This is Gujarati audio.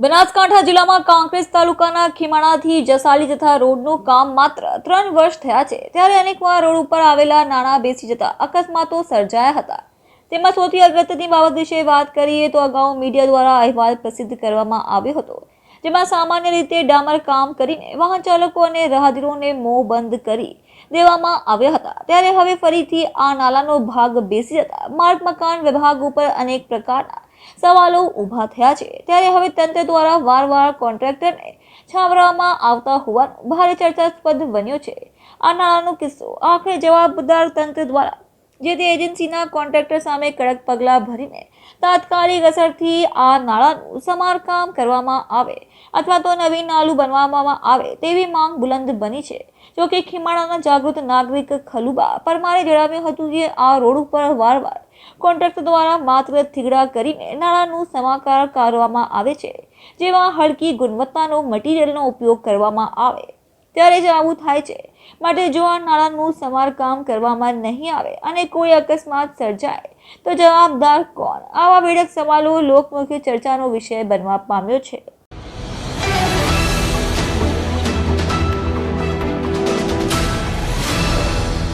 બનાસકાંઠા જિલ્લામાં કાંકરેજ તાલુકાના ખીમાણાથી જસાલી જતા રોડનું કામ માત્ર ત્રણ વર્ષ થયા છે, ત્યારે અનેકવાર રોડ ઉપર આવેલા નાણાં બેસી જતા અકસ્માતો સર્જાયા હતા. તેમાં સૌથી અગત્યની બાબત વિશે વાત કરીએ તો અગાઉ મીડિયા દ્વારા અહેવાલ પ્રસિદ્ધ કરવામાં આવ્યો હતો, જેમાં સામાન્ય રીતે ડામર કામ કરીને વાહન ચાલકો અને રાહદીરોને મોં બંધ કરી દેવામાં આવ્યા હતા. ત્યારે હવે ફરીથી આ નાલાનો ભાગ બેસી જતા માર્ગ, મકાન વિભાગ ઉપર અનેક પ્રકારના સવાલો ઊભા થયા છે. ત્યારે હવે તંત્ર દ્વારા વારવાર કોન્ટ્રાક્ટરને છાવરવામાં આવતા હોવાનું ભારે ચર્ચાસ્પદ બન્યો છે. આ નાણાંનો કિસ્સો આખરે જવાબદાર તંત્ર દ્વારા જે તે એજન્સીના કોન્ટ્રાક્ટર સામે કડક પગલાં ભરીને તાત્કાલિક અસરથી આ નાળાનું સમારકામ કરવામાં આવે અથવા તો નવી નાળું બનાવવામાં આવે તેવી માંગ બુલંદ બની છે. જોકે ખીમાણાના જાગૃત નાગરિક ખલુબા પરમારે જણાવ્યું હતું કે આ રોડ ઉપર વારવાર કોન્ટ્રાક્ટર દ્વારા માત્ર થીગડા કરીને નાળાનું સમાકાર કરવામાં આવે છે, જેમાં હળકી ગુણવત્તાનો મટીરિયલનો ઉપયોગ કરવામાં આવે. ત્યારે જ આવું થાય છે. માટે જો આ નાળાનું સમારકામ કરવામાં નહીં આવે અને કોઈ અકસ્માત સર્જાય, તો જવાબદાર કોણ? આવા વેડક સવાલો લોકમુખી ચર્ચાનો વિષય બનવા પામ્યો છે.